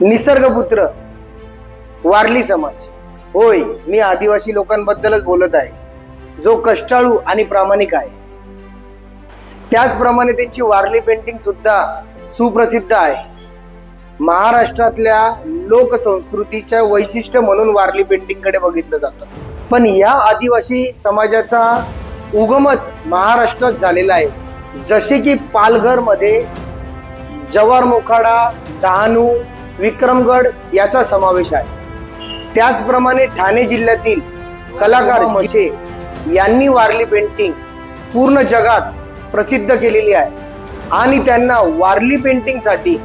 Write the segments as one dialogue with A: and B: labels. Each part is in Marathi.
A: निसर्गपुत्र वारली समाज. होय मी आदिवासी लोकांबद्दलच बोलत आहे. जो कष्टाळू आणि प्रामाणिक आहे. त्याचप्रमाणे त्यांची वारली पेंटिंग सुद्धा सुप्रसिद्ध आहे. महाराष्ट्रातल्या लोकसंस्कृतीच्या वैशिष्ट्य म्हणून वारली पेंटिंगकडे बघितलं जातं. पण या आदिवासी समाजाचा उगमच महाराष्ट्रात झालेला आहे. जसे की पालघरमध्ये जवार मोखाडा डहाणू विक्रमगड याचा समावेश आहे. त्याचप्रमाणे ठाणे जिल्ह्यातील कलाकार मशे यांनी वारली पेंटिंग पूर्ण जगात प्रसिद्ध केलेली आहे. आणि त्यांना वारली पेंटिंगसाठी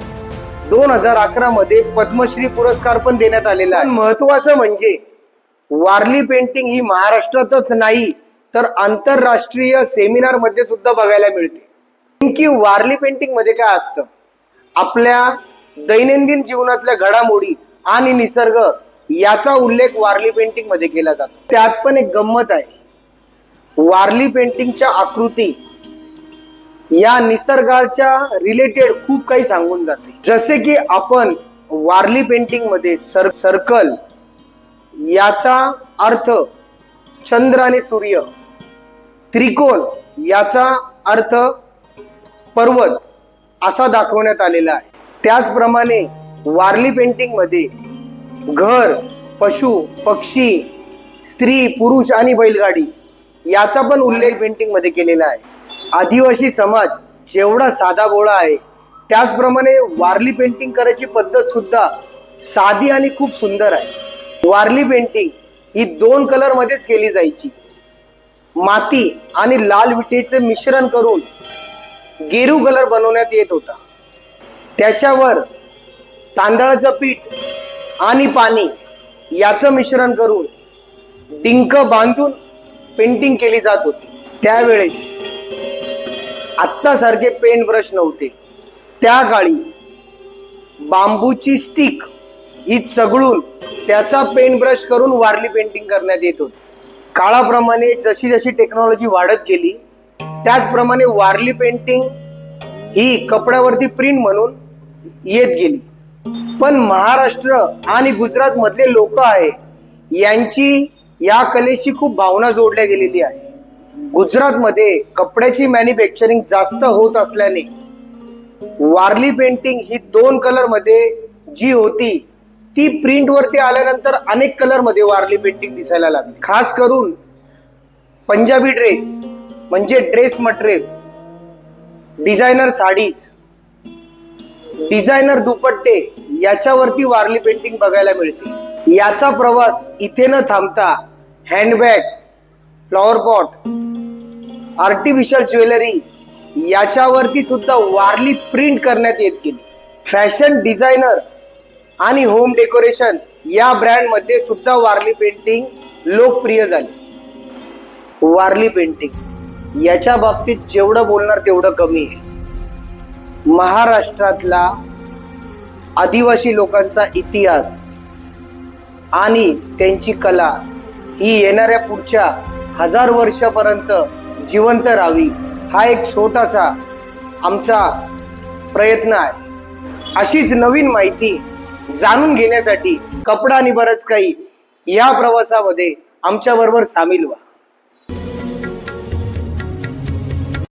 A: दोन हजार अकरा मध्ये पद्मश्री पुरस्कार पण देण्यात आलेला आहे. महत्वाचं म्हणजे वारली पेंटिंग ही महाराष्ट्रातच नाही तर आंतरराष्ट्रीय सेमिनारमध्ये सुद्धा बघायला मिळते. नेमकी वारली पेंटिंगमध्ये काय असतं? आपल्या दैनंदिन जीवनातल्या घडामोडी आणि निसर्ग याचा उल्लेख वारली पेंटिंगमध्ये केला जातो. त्यात पण एक गंमत आहे. वारली पेंटिंगच्या आकृती या निसर्गाच्या रिलेटेड खूप काही सांगून जाते. जसे की आपण वारली पेंटिंगमध्ये सर सर्कल याचा अर्थ चंद्र आणि सूर्य त्रिकोण याचा अर्थ पर्वत असा दाखवण्यात आलेला आहे. त्याचप्रमाणे वारली पेंटिंगमध्ये घर पशु पक्षी स्त्री पुरुष आणि बैलगाडी याचा पण उल्लेख पेंटिंगमध्ये केलेला आहे. आदिवासी समाज जेवढा साधा बोळा आहे त्याचप्रमाणे वारली पेंटिंग करायची पद्धत सुद्धा साधी आणि खूप सुंदर आहे. वारली पेंटिंग ही दोन कलर मध्येच केली जायची. माती आणि लाल विटेचं मिश्रण करून गेरू कलर बनवण्यात येत होता. त्याच्यावर तांदळाचं पीठ आणि पाणी याचं मिश्रण करून डिंक बांधून पेंटिंग केली जात होती. त्यावेळेस आत्तासारखे पेंट ब्रश नव्हते. त्या काळी बांबूची स्टिक ही चगळून त्याचा पेंट ब्रश करून वारली पेंटिंग करण्यात येत होती. काळाप्रमाणे जशी जशी टेक्नॉलॉजी वाढत गेली त्याचप्रमाणे वारली पेंटिंग ही कपड्यावरती प्रिंट म्हणून येत गेली. पण महाराष्ट्र आणि गुजरात मधले लोक आहे यांची या कलेशी खूप भावना जोडल्या गेलेली आहे. गुजरातमध्ये कपड्याची मॅन्युफॅक्चरिंग जास्त होत असल्याने वारली पेंटिंग ही दोन कलरमध्ये जी होती ती प्रिंटवरती आल्यानंतर अनेक कलरमध्ये वारली पेंटिंग दिसायला लागली. खास करून पंजाबी ड्रेस म्हणजे dress material designer saris designer दुपट्टे याच्यावरती वारली पेंटिंग बघायला मिळते. याचा प्रवास इथे न थांबता handbag flower pot artificial jewellery याच्यावरती सुद्धा वारली प्रिंट करण्यात येत गेली. फॅशन डिझायनर आणि होम डेकोरेशन या ब्रँडमध्ये सुद्धा वारली पेंटिंग लोकप्रिय झाली. वारली पेंटिंग याच्या बाबतीत जेवढं बोलणार तेवढं कमी आहे. महाराष्ट्रातला आदिवासी लोकांचा इतिहास आणि त्यांची कला ही येणाऱ्या पुढच्या हजार वर्षापर्यंत जिवंत राहावी हा एक छोटासा आमचा प्रयत्न आहे. अशीच नवीन माहिती जाणून घेण्यासाठी कपडा आणि बरंच काही या प्रवासामध्ये आमच्याबरोबर सामील व्हा.